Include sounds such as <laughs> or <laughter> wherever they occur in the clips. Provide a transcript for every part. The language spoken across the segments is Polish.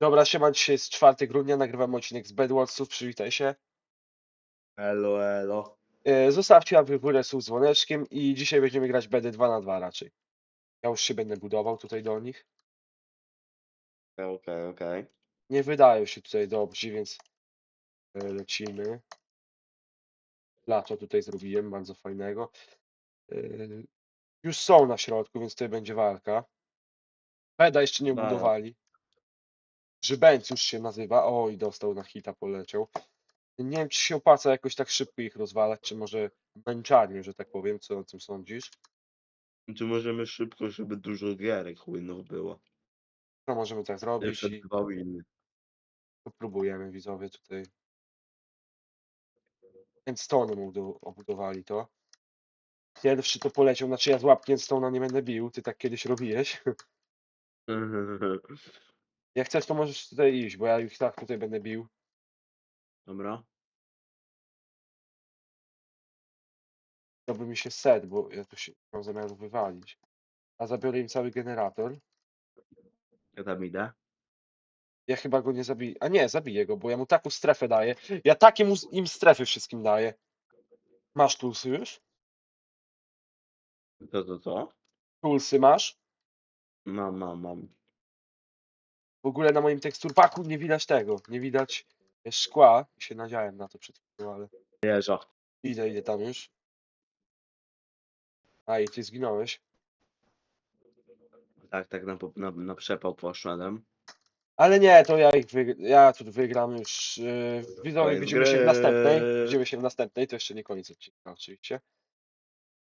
Dobra, siema, dzisiaj jest 4 grudnia, nagrywam odcinek z Bedwarsów, przywitaj się. Elo, elo. E, Zostawcie łapy w górę słów dzwoneczkiem i dzisiaj będziemy grać BD 2 na 2 raczej. Ja już się będę budował tutaj do nich. Okej, okej, okej. Nie wydają się tutaj dobrzy, więc e, lecimy. Lato tutaj zrobiłem, bardzo fajnego. E, Już są na środku, więc tutaj będzie walka. Beda jeszcze nie Dają. budowali. Żybęc już się nazywa. Oj, dostał na hita, poleciał. Nie wiem, czy się opłaca jakoś tak szybko ich rozwalać, czy może męczarnię, że tak powiem. Co o tym sądzisz? Czy możemy szybko, żeby dużo gierek chłynów było? No możemy tak zrobić Jeszcze i dwa winy. próbujemy widzowie tutaj. Endstone'em obudu- obudowali to. Pierwszy to poleciał, znaczy ja z łapki Endstone'a nie będę bił, ty tak kiedyś robiłeś. <laughs> Jak chcesz, to możesz tutaj iść, bo ja ich tak tutaj będę bił. Dobra. Robi mi się set, bo ja tu się mam zamiaru wywalić. A zabiorę im cały generator. Ja tam idę. Ja chyba go nie zabiję. A nie, zabiję go, bo ja mu taką strefę daję. Ja takie mu, im strefy wszystkim daję. Masz tulsy już? To, to, to? Tulsy masz? Mam, mam, mam. W ogóle na moim teksturpaku nie widać tego. Nie widać szkła. Się nadziałem na to przed chwilą, ale Jeża. idę, idę tam już. A i ty zginąłeś. Tak, tak na, po- na, na przepał poszedłem. Ale nie, to ja ich wyg ja tu wygram już. Yy, widzowie, Koniec widzimy się w gry. następnej. Widzimy się w następnej, to jeszcze nie koniec odcinka oczywiście.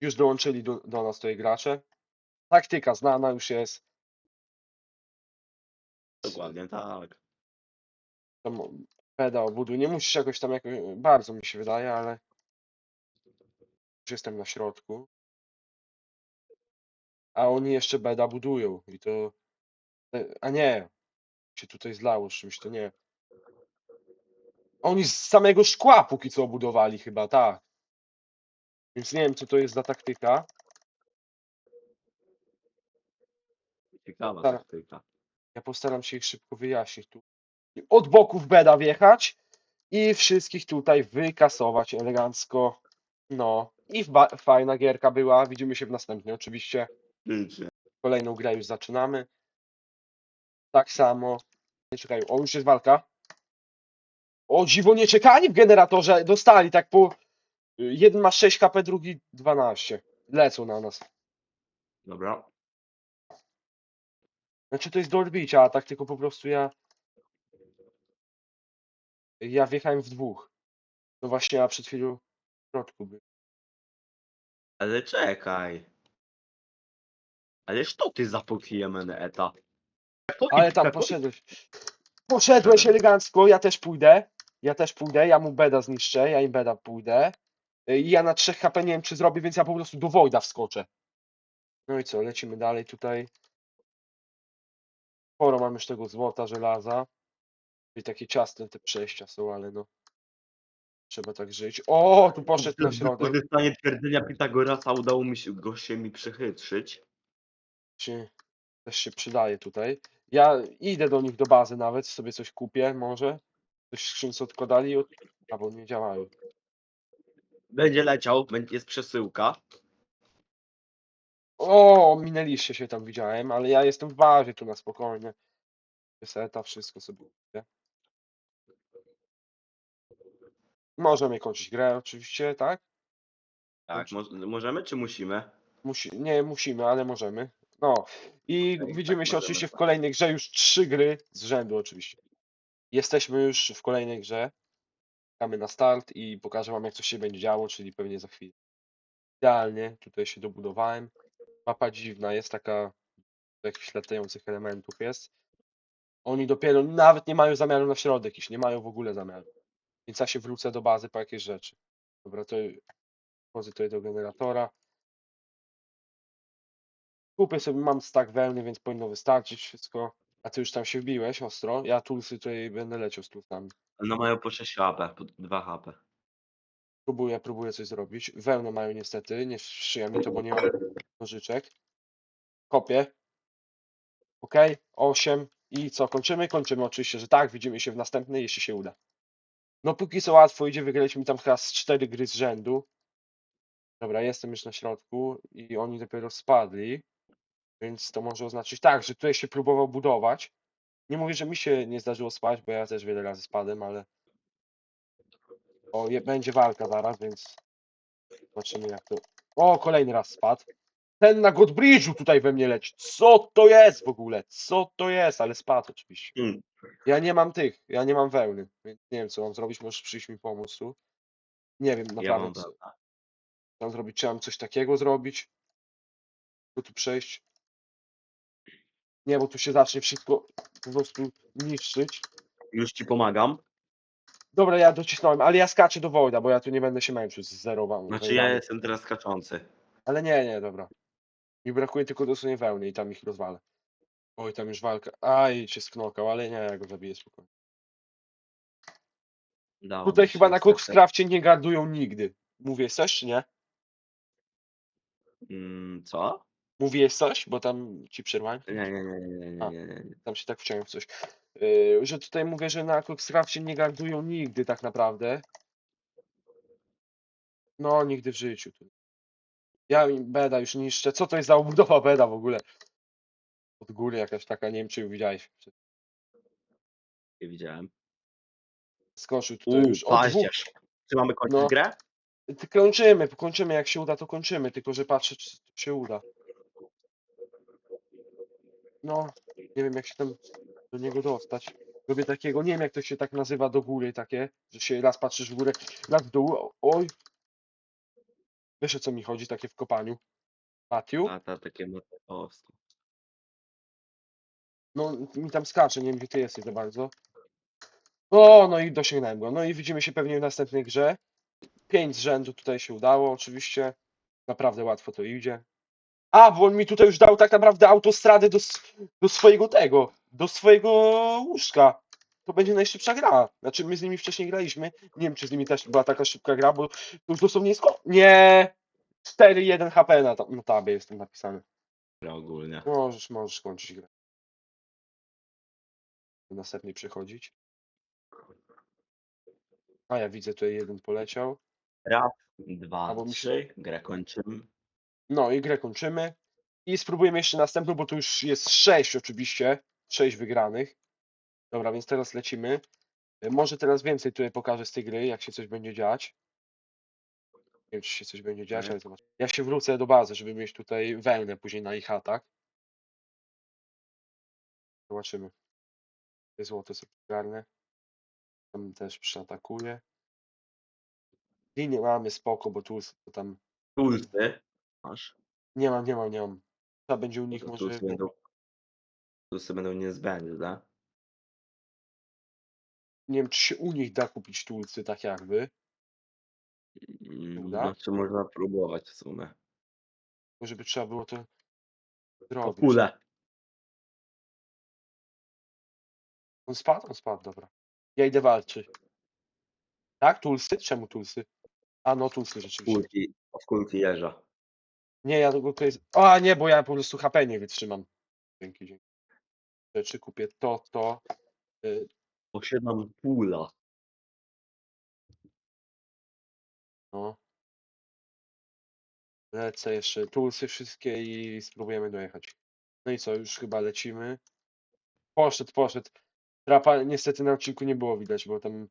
Już dołączyli do, do nas tutaj gracze. Taktyka znana już jest. Dokładnie tak. Tam pedał budu. Nie musisz jakoś tam jakoś, bardzo mi się wydaje, ale już jestem na środku. A oni jeszcze beda budują i to. e, A nie, się tutaj zlało z czymś, to nie. Oni z samego szkła póki co budowali chyba, tak. Więc nie wiem co to jest za taktyka. Ciekawa Tak. taktyka. Ja postaram się ich szybko wyjaśnić. Tu od boków beda wjechać i wszystkich tutaj wykasować elegancko. No i fajna gierka była. Widzimy się w następnej oczywiście. Kolejną grę już zaczynamy. Tak samo. Nie czekają. O, już jest walka. O, dziwo, nie czekali w generatorze. Dostali tak po... Jeden ma 6 HP, drugi 12. Lecą na nas. Dobra. Znaczy to jest do odbicia atak, tylko po prostu ja... Ja wjechałem w dwóch. No właśnie, a przed chwilą w środku był. Ale czekaj. Ależ to ty za Pokémon eta. To Ale tam tak- poszedłeś. Poszedłeś elegancko, ja też pójdę. Ja też pójdę, ja mu beda zniszczę, ja im beda pójdę. Y, I ja na 3 HP nie wiem czy zrobię, więc ja po prostu do Wojda wskoczę. No i co, lecimy dalej tutaj. Sporo mam już tego złota, żelaza. I takie ciasne te przejścia są, ale no. Trzeba tak żyć. O, tu poszedł na środek. wykorzystania twierdzenia Pitagorasa udało mi się go się mi przechytrzyć. Czy też się przydaje tutaj. Ja idę do nich do bazy nawet, sobie coś kupię może. Coś w skrzynce odkładali, od... albo nie działają. Będzie leciał, będzie jest przesyłka. O, minęliście się tam widziałem, ale ja jestem w bazie tu na spokojnie. Seta, wszystko sobie kupię. Możemy kończyć grę oczywiście, tak? Tak, mo możemy czy musimy? Musi... Nie musimy, ale możemy. No i Okej, widzimy tak się możemy, oczywiście w tak. kolejnej grze, już trzy gry z rzędu oczywiście. Jesteśmy już w kolejnej grze. Czekamy na start i pokażę wam jak coś się będzie działo, czyli pewnie za chwilę. Idealnie, tutaj się dobudowałem. Mapa dziwna, jest taka jakichś latających elementów jest. Oni dopiero nawet nie mają zamiaru na środek iść, nie mają w ogóle zamiaru. Więc ja się wrócę do bazy po jakieś rzeczy. Dobra, to wchodzę tutaj do generatora. Kupię sobie, mam stack wełny, więc powinno wystarczyć wszystko. A ty już tam się wbiłeś ostro. Ja tulsy tutaj będę leciał z tulsami. No mają po 6 HP, po 2 HP. Próbuję, próbuję coś zrobić. Wełnę mają niestety, nie sprzyja mi to, bo nie mam nożyczek. Kopię. Ok, 8. I co, kończymy? Kończymy oczywiście, że tak. Widzimy się w następnej, jeśli się uda. No póki co łatwo idzie, wygraliśmy tam chyba z cztery gry z rzędu. Dobra, jestem już na środku i oni dopiero spadli. Więc to może oznaczyć tak, że tutaj się próbował budować. Nie mówię, że mi się nie zdarzyło spać, bo ja też wiele razy spadłem, ale o, je, będzie walka zaraz, więc zobaczymy jak to... O, kolejny raz spadł. Ten na Godbridge'u tutaj we mnie leci. Co to jest w ogóle? Co to jest? Ale spadł oczywiście. Hmm. Ja nie mam tych, ja nie mam wełny, więc nie wiem co mam zrobić, możesz przyjść mi pomóc tu. Nie wiem Ja naprawdę mam co mam zrobić, czy mam coś takiego zrobić? Tu tu przejść? Nie, bo tu się zacznie wszystko po prostu niszczyć. Już ci pomagam. Dobra, ja docisnąłem, ale ja skaczę do Wojda, bo ja tu nie będę się męczył z zerową. Znaczy ja jestem teraz skaczący. Ale nie, nie, dobra. Mi brakuje tylko dosłownie wełny i tam ich rozwalę. Oj, tam już walka. Aj, się sknokał, ale nie, ja go zabiję spokojnie. Dało Tutaj mi chyba na niestety. Nie gardują nigdy. Mówię coś, czy nie? Mm, co? Mówiłeś coś, bo tam ci przerwałem? Nie, nie, nie, nie, nie, A. nie, nie, nie. Tam się tak wciąłem w coś. Yy, że tutaj mówię, że na Coxcrafcie nie gardują nigdy tak naprawdę. No, nigdy w życiu. Ja im beda już niszczę. Co to jest za obudowa beda w ogóle? Od góry jakaś taka, nie wiem czy ją widziałeś. Nie widziałem. Skoczył tutaj Uuu, już od dwóch. paździerz. Czy mamy kończyć No. grę? Ty kończymy, kończymy, jak się uda, to kończymy, tylko że patrzę, czy to się uda. No, nie wiem, jak się tam do niego dostać. Robię takiego, nie wiem, jak to się tak nazywa do góry, takie, że się raz patrzysz w górę, raz w dół. Oj. Wiesz, o co mi chodzi, takie w kopaniu. Matiu? A ta takie matowskie. No, mi tam skacze, nie wiem, gdzie ty jesteś za bardzo. O, no i dosięgnąłem go. No i widzimy się pewnie w następnej grze. Pięć z rzędu tutaj się udało, oczywiście. Naprawdę łatwo to idzie. A, bo on mi tutaj już dał tak naprawdę autostradę do, s- do swojego tego, do swojego łóżka. To będzie najszybsza gra. Znaczy, my z nimi wcześniej graliśmy. Nie wiem, czy z nimi też była taka szybka gra, bo to już dosłownie jest... ko- Nie! 4-1 HP na, ta- na tabie jest tam napisane. Gra ogólnie. Możesz, możesz kończyć grę. Do następnej przechodzić. A ja widzę, tutaj jeden poleciał. Raz, dwa, Albo mi się- trzy. Grę kończymy. No i grę kończymy. I spróbujemy jeszcze następną, bo tu już jest sześć oczywiście. Sześć wygranych. Dobra, więc teraz lecimy. E, Może teraz więcej tutaj pokażę z tej gry, jak się coś będzie dziać. Nie wiem, czy się coś będzie dziać, Mhm. ale zobacz. Ja się wrócę do bazy, żeby mieć tutaj wełnę później na ich atak. Zobaczymy. Te złoto sobie przygarnę. Tam też przeatakuję. Linię mamy spoko, bo tu to tam Tulsy. Masz? nie mam, nie mam, nie mam. Trzeba będzie u nich To może. Będą, tulsy będą niezbędne. Nie wiem, czy się u nich da kupić tulcy tak jakby. Mm, Uda? Znaczy można próbować w sumie. Tylko żeby trzeba było to zrobić. kule. On spadł? On spadł, dobra. Ja idę walczyć. Tak? Tulsy? Czemu tulsy? A no tulsy rzeczywiście. Kulki, od kulki jeża. Nie, ja tego tutaj... A nie, bo ja po prostu HP nie wytrzymam. Dzięki, dzięki. Rzeczy kupię to, to. y, Posiadam pula. No. Lecę jeszcze tulsy wszystkie i spróbujemy dojechać. No i co, już chyba lecimy. Poszedł, poszedł. Trapa niestety na odcinku nie było widać, bo tam...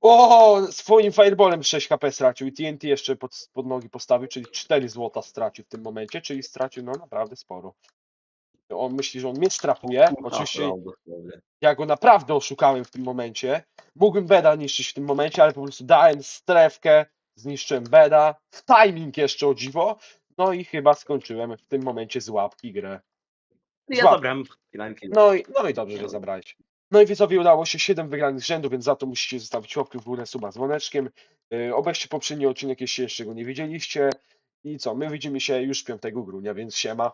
O! Swoim fireballem 6 HP stracił i TNT jeszcze pod, pod nogi postawił, czyli 4 złota stracił w tym momencie, czyli stracił no naprawdę sporo. On myśli, że on mnie strapuje. Oczywiście ja go naprawdę oszukałem w tym momencie. Mógłbym Beda niszczyć w tym momencie, ale po prostu dałem strefkę, zniszczyłem Beda. W timing jeszcze o dziwo. No i chyba skończyłem w tym momencie z łapki grę. Ja Złap. zabrałem. No i, no i dobrze, że zabrałeś. No i widzowie udało się 7 wygranych z rzędu, więc za to musicie zostawić łapkę w górę, suba dzwoneczkiem. Yy, obejrzcie poprzedni odcinek, jeśli jeszcze go nie widzieliście. I co, my widzimy się już 5 grudnia, więc siema.